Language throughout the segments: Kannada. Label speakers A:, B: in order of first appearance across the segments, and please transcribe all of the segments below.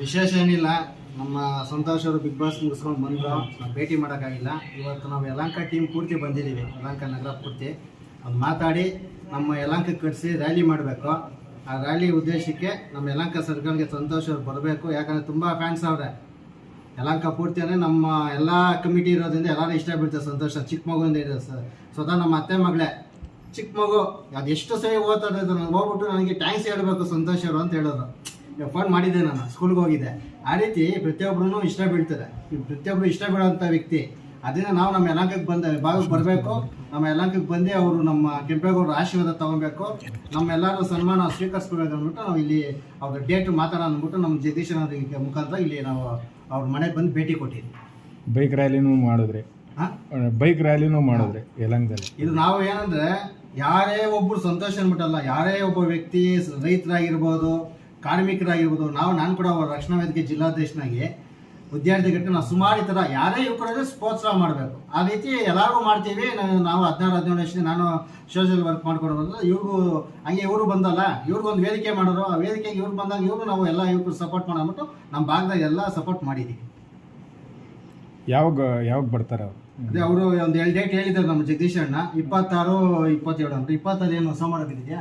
A: ವಿಶೇಷ ಏನಿಲ್ಲ, ನಮ್ಮ ಸಂತೋಷ್ ಅವರು ಬಿಗ್ ಬಾಸ್ ಮುಗಿಸ್ಕೊಂಡು ಬಂದರು. ನಾವು ಭೇಟಿ ಮಾಡೋಕ್ಕಾಗಿಲ್ಲ. ಇವತ್ತು ನಾವು ಯಲಂಕ ಟೀಮ್ ಪೂರ್ತಿ ಬಂದಿದ್ದೀವಿ ಯಲಂಕ ನಗರ ಪೂರ್ತಿ. ಅದು ಮಾತಾಡಿ ನಮ್ಮ ಯಲಂಕಕ್ಕೆ ಕಟ್ಟಿಸಿ ರ್ಯಾಲಿ ಮಾಡಬೇಕು. ಆ ರ್ಯಾಲಿ ಉದ್ದೇಶಕ್ಕೆ ನಮ್ಮ ಯಲಂಕ ಸರ್ಕಲ್ಗೆ ಸಂತೋಷ್ ಅವ್ರು ಬರಬೇಕು. ಯಾಕಂದರೆ ತುಂಬ ಫ್ಯಾನ್ಸ್ ಅವ್ರೆ. ಯಲಂಕ ಪೂರ್ತಿ ಅಂದರೆ ನಮ್ಮ ಎಲ್ಲ ಕಮಿಟಿ ಇರೋದ್ರಿಂದ ಎಲ್ಲರೂ ಇಷ್ಟ ಬೀಳ್ತಾರೆ ಸಂತೋಷ ಚಿಕ್ಕ ಮಗುವಿಂದ ಇದೆ ಸರ್. ಸ್ವತಃ ನಮ್ಮ ಅತ್ತೆ ಮಗಳೇ. ಚಿಕ್ಕ ಮಗು, ಅದು ಎಷ್ಟು ಸರಿ ಓದ್ತದೆ ಹೋಗ್ಬಿಟ್ಟು ನನಗೆ ಟ್ಯಾಂಕ್ಸ್ ಹೇಳಬೇಕು ಸಂತೋಷ್ ಅವರು ಅಂತ ಹೇಳೋರು ಫೋನ್ ಮಾಡಿದ್ದೆ ನಾನು ಸ್ಕೂಲ್ಗೆ ಹೋಗಿದ್ದೆ. ಆ ರೀತಿ ಪ್ರತಿಯೊಬ್ಬರೂ ಇಷ್ಟ ಬೀಳ್ತಾರೆ. ಈ ಪ್ರತಿಯೊಬ್ಬರು ಇಷ್ಟ ಬೀಳೋಂಥ ವ್ಯಕ್ತಿ. ಅದರಿಂದ ನಾವು ನಮ್ಮ ಯಲಾಂಕಕ್ಕೆ ಬಂದ ಭಾಗಕ್ಕೆ ಬರಬೇಕು. ನಮ್ಮ ಎಲಾಂಕಕ್ಕೆ ಬಂದು ಅವರು ನಮ್ಮ ಕೆಂಪೇಗೌಡರ ಆಶೀರ್ವಾದ ತಗೊಬೇಕು. ನಮ್ಮೆಲ್ಲರೂ ಸನ್ಮಾನ ಸ್ವೀಕರಿಸ್ಕೊಬೇಕು ಅಂದ್ಬಿಟ್ಟು ನಾವು ಇಲ್ಲಿ ಅವ್ರ ಡೇಟ್ ಮಾತಾಡೋ ಅಂದ್ಬಿಟ್ಟು ನಮ್ಮ ಜಗದೀಶನ ಅವ್ರಿಗೆ ಮುಖಾಂತರ ಇಲ್ಲಿ ನಾವು ಅವ್ರ ಮನೆಗೆ ಬಂದು ಭೇಟಿ ಕೊಟ್ಟಿದ್ವಿ.
B: ಬೈಕ್ ರ್ಯಾಲಿನೂ ಮಾಡಿದ್ರೆ. ಬೈಕ್ ರ್ಯಾಲಿನೂ ಮಾಡಿದ್ರೆ ಯಲಂಕದಲ್ಲಿ.
A: ಇದು ನಾವು ಏನಂದ್ರೆ ಯಾರೇ ಒಬ್ಬರು ಸಂತೋಷ ಅನ್ಬಿಟ್ಟಲ್ಲ ಯಾರೇ ಒಬ್ಬ ವ್ಯಕ್ತಿ ರೈತರಾಗಿರ್ಬೋದು ಕಾರ್ಮಿಕರಾಗಿರ್ಬೋದು, ನಾವು, ನಾನು ಕೂಡ ರಕ್ಷಣಾ ವೇದಿಕೆ ಜಿಲ್ಲಾಧ್ಯಕ್ಷನಾಗಿ ವಿದ್ಯಾರ್ಥಿಗಳಿಗೆ ನಾವು ಸುಮಾರು ಈ ಥರ ಯಾರೇ ಸ್ಪೋರ್ಟ್ಸ್ ಪ್ರೋತ್ಸಾಹ ಮಾಡಬೇಕು. ಆ ರೀತಿ ಎಲ್ಲರಿಗೂ ಮಾಡ್ತೀವಿ. ನಾವು- ನಾವು ಹದಿನಾರು, ಹದಿನೇಳು ವರ್ಷದಿಂದ ನಾನು ಸೋಷಿಯಲ್ ವರ್ಕ್ ಮಾಡ್ಕೊಡೋದು ಇವ್ರಿಗೂ ಹಂಗೆ ಇವರು ಬಂದಲ್ಲ ಇವ್ರಿಗೊಂದು ವೇದಿಕೆ ಮಾಡೋರು. ಆ ವೇದಿಕೆಗೆ ಇವ್ರು ಬಂದಾಗ ಇವರು ನಾವು ಎಲ್ಲ ಯುವಕರು ಸಪೋರ್ಟ್ ಮಾಡ್ಬಿಟ್ಟು ನಮ್ಮ ಭಾಗದಾಗ ಎಲ್ಲ ಸಪೋರ್ಟ್ ಮಾಡಿದ್ದೀವಿ
B: ಯಾವಾಗ ಯಾವಾಗ ಬರ್ತಾರೆ ಅವ್ರು?
A: ಅದೇ ಅವರು ಒಂದು ಎರಡು ಡೇಟ್ ಹೇಳಿದ್ರು ನಮ್ಮ ಜಗದೀಶ್ ಅಣ್ಣ. ಇಪ್ಪತ್ತಾರು ಇಪ್ಪತ್ತೇಳು ಅಂತ. ಇಪ್ಪತ್ತಾರು ಏನು ಸೋಮವಾರ ಬಿದ್ದಿದ್ಯಾ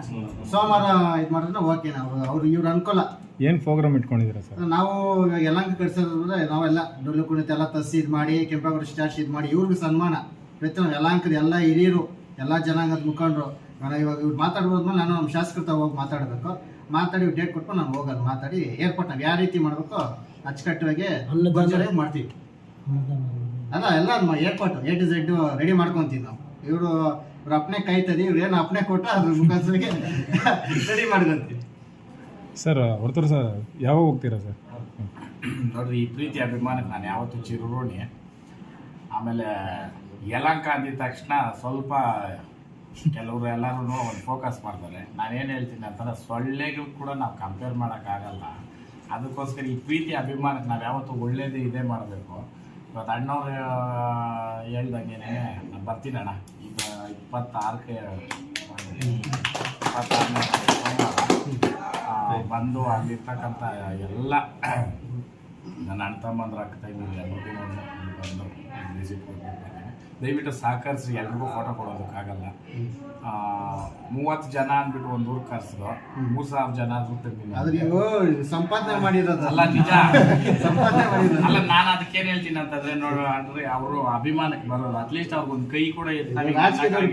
A: ಸೋಮವಾರ ಇದು ಮಾಡಿದ್ರೆ ಓಕೆ ನಾವು ಅವ್ರು ಇವ್ರು ಅನುಕೂಲ.
B: ಏನು ಪ್ರೋಗ್ರಾಮ್ ಇಟ್ಕೊಂಡಿದ್ದೀರಾ ಸರ್?
A: ನಾವು ಇವಾಗ ಯಲಂಕ ಕಟ್ಸೋದ್ರೆ ನಾವೆಲ್ಲ ಡೊಳ್ಳು ಕುಣಿತ ಎಲ್ಲ ತಸಿ ಇದು ಮಾಡಿ ಕೆಂಪೇಗೌಡ ಸ್ಟಾರ್ಸ್ ಇದು ಮಾಡಿ ಇವ್ರಿಗೆ ಸನ್ಮಾನ. ಪ್ರತಿ ನಾವು ಯಲಂಕದ ಎಲ್ಲ ಹಿರಿಯರು ಎಲ್ಲ ಜನಾಂಗದ ಮುಖಂಡರು. ನಾನು ಇವಾಗ ಇವ್ರು ಮಾತಾಡ್ಬೋದ್ಮೇಲೆ ನಾನು ನಮ್ಮ ಶಾಸಕರ ಹೋಗಿ ಮಾತಾಡಬೇಕು. ಮಾತಾಡಿ ಡೇಟ್ ಕೊಟ್ಟು ನಾನು ಹೋಗೋದು ಮಾತಾಡಿ. ಏರ್ಪೋರ್ಟ್ ನಾವು ಯಾವ ರೀತಿ ಮಾಡಬೇಕು ಅಚ್ಚುಕಟ್ಟಾಗಿ ಮಾಡ್ತೀವಿ. ಅಲ್ಲ ಎಲ್ಲ airport A to Z ready ಮಾಡ್ಕೊಂತೀವಿ ನಾವು. ಇವರು ಇವ್ರ ಅಪ್ನೆ ಕಾಯ್ತದೆ ಇವ್ರು ಏನು ಅಪ್ನೆ ಕೊಟ್ಟು ಅದ್ರ ಮುಖಾಂತರಗೆ ರೆಡಿ ಮಾಡ್ಕೊಂತೀವಿ.
B: ಸರ್ ಹೊರತರು ಸರ್ ಯಾವಾಗ ಹೋಗ್ತೀರಾ ಸರ್
C: ನೋಡ್ರಿ ಈ ಪ್ರೀತಿ ಅಭಿಮಾನಕ್ಕೆ ನಾನು ಯಾವತ್ತೂ ಚಿರುಋಣಿ. ಆಮೇಲೆ ಯಲಂಕ ಅಂದಿದ ತಕ್ಷಣ ಸ್ವಲ್ಪ ಕೆಲವರು ಎಲ್ಲರೂ ಒಂದು ಫೋಕಸ್ ಮಾಡ್ತಾರೆ. ನಾನೇನು ಹೇಳ್ತೀನಿ ಅಂತಂದ್ರೆ ಸೊಳ್ಳೆಗೂ ಕೂಡ ನಾವು ಕಂಪೇರ್ ಮಾಡೋಕ್ಕಾಗಲ್ಲ ಅದಕ್ಕೋಸ್ಕರ ಈ ಪ್ರೀತಿ ಅಭಿಮಾನಕ್ಕೆ ನಾವು ಯಾವತ್ತೂ ಒಳ್ಳೇದೇ ಇದೇ ಮಾಡಬೇಕು. ಇವತ್ತು ಅಣ್ಣವ್ರು ಹೇಳ್ದಂಗೆ ನಾನು ಬರ್ತೀನಿ ಅಣ್ಣ. ಈಗ ಇಪ್ಪತ್ತಾರಕ್ಕೆ ಇಪ್ಪತ್ತಾರನೇ ಬಂದು ಅಲ್ಲಿರ್ತಕ್ಕಂಥ ಎಲ್ಲ ನನ್ನ ಅಣ್ಣ ತಮ್ಮಂದ್ರ ಅಕ್ಕ ತಂಗಿರು ದಯವಿಟ್ಟು ಸಹಕರಿಸಿ ಎಲ್ರಿಗೂ ಫೋಟೋ ಕೊಡೋದಕ್ಕಾಗಲ್ಲ. ಆ, ಮೂವತ್ತು ಜನ ಅಂದ್ಬಿಟ್ಟು ಒಂದು ಊರು ಕರೆಸಿದ್ರು ಮೂರು ಸಾವಿರ ಜನ
A: ನೀವು ಸಂಪಾದನೆ
C: ಮಾಡಿರೋದಲ್ಲ ನಿಜ.
A: ಸಂಪಾದನೆ ಮಾಡಿರೋದು.
C: ಅಲ್ಲ ನಾನು ಅದಕ್ಕೇನು ಹೇಳ್ತೀನಿ ಅಂತಂದ್ರೆ ನೋಡು ಅಂದ್ರೆ ಅವರು ಅಭಿಮಾನಕ್ಕೆ ಬರೋದು ಅಟ್ಲೀಸ್ಟ್ ಅವ್ರಿಗೊಂದು ಕೈ ಕೂಡ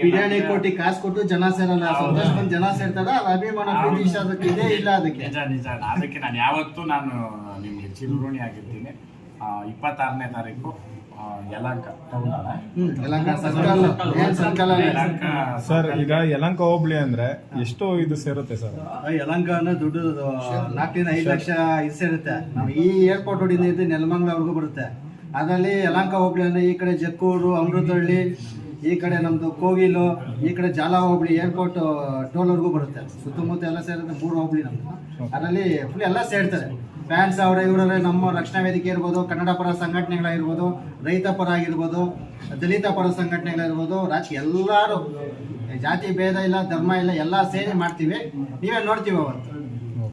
A: ಬಿರಿಯಾನಿ ಕೊಟ್ಟು ಕಾಸು ಕೊಟ್ಟು ಜನ ಸೇರಲ್ಲ. ಸಂತೋಷ ಜನ ಸೇರ್ತಾರ? ಅದು ಅಭಿಮಾನ ಅದಕ್ಕೆ? ಇದೇ ಇಲ್ಲ ಅದಕ್ಕೆ.
C: ನಿಜ ನಿಜ. ಅದಕ್ಕೆ ನಾನು ಯಾವತ್ತೂ ನಾನು ನಿಮ್ಗೆ ಚಿರುಋಣಿ ಆಗಿರ್ತೀನಿ. ಇಪ್ಪತ್ತಾರನೇ ತಾರೀಕು ಯಲಹಂಕ
B: ಸರ್ ಈಗ ಯಲಂಕ ಹೋಬ್ಳಿ ಅಂದ್ರೆ ಎಷ್ಟು ಇದು ಸೇರುತ್ತೆ ಸರ್.
A: ಯಲಂಕ ಅಂದ್ರೆ ದುಡ್ಡು ನಾಲ್ಕರಿಂದ ಐದು ಲಕ್ಷ ಇದು ಸೇರುತ್ತೆ. ನಾವು ಈ ಏರ್ಪೋರ್ಟ್ ಹೊಡಿಯಿಂದ ಇದ್ದು ನೆಲಮಂಗ್ಲವರೆಗೂ ಬರುತ್ತೆ. ಅದರಲ್ಲಿ ಯಲಂಕ ಹೋಬ್ಳಿ ಅಂದ್ರೆ ಈ ಕಡೆ ಜಕ್ಕೂರು ಅಮೃತಹಳ್ಳಿ ಈ ಕಡೆ ನಮ್ದು ಕೋಗಿಲು ಈ ಕಡೆ ಜಾಲ ಹೋಬಳಿ ಏರ್ಪೋರ್ಟ್ ಟೋಲ್ವರೆಗೂ ಬರುತ್ತೆ. ಸುತ್ತಮುತ್ತ ಎಲ್ಲ ಸೇರುತ್ತೆ ಮೂರು ಹೋಬಳಿ ನಮ್ದು. ಅದರಲ್ಲಿ ಫುಲ್ ಎಲ್ಲ ಸೇರ್ತಾರೆ. ಫ್ಯಾನ್ಸ್ ಅವರ ಇವರೇ ನಮ್ಮ ರಕ್ಷಣಾ ವೇದಿಕೆ ಇರ್ಬೋದು, ಕನ್ನಡ ಪರ ಸಂಘಟನೆಗಳಾಗಿರ್ಬೋದು, ರೈತ ಪರ ಆಗಿರ್ಬೋದು, ದಲಿತ ಪರ ಸಂಘಟನೆಗಳಿರ್ಬೋದು ರಾಜಕೀಯ ಎಲ್ಲರೂ, ಜಾತಿ ಭೇದ ಇಲ್ಲ, ಧರ್ಮ ಇಲ್ಲ, ಎಲ್ಲ ಸೇರಿ ಮಾಡ್ತೀವಿ. ನೀವೇ ನೋಡ್ತೀವಿ ಅವತ್ತು.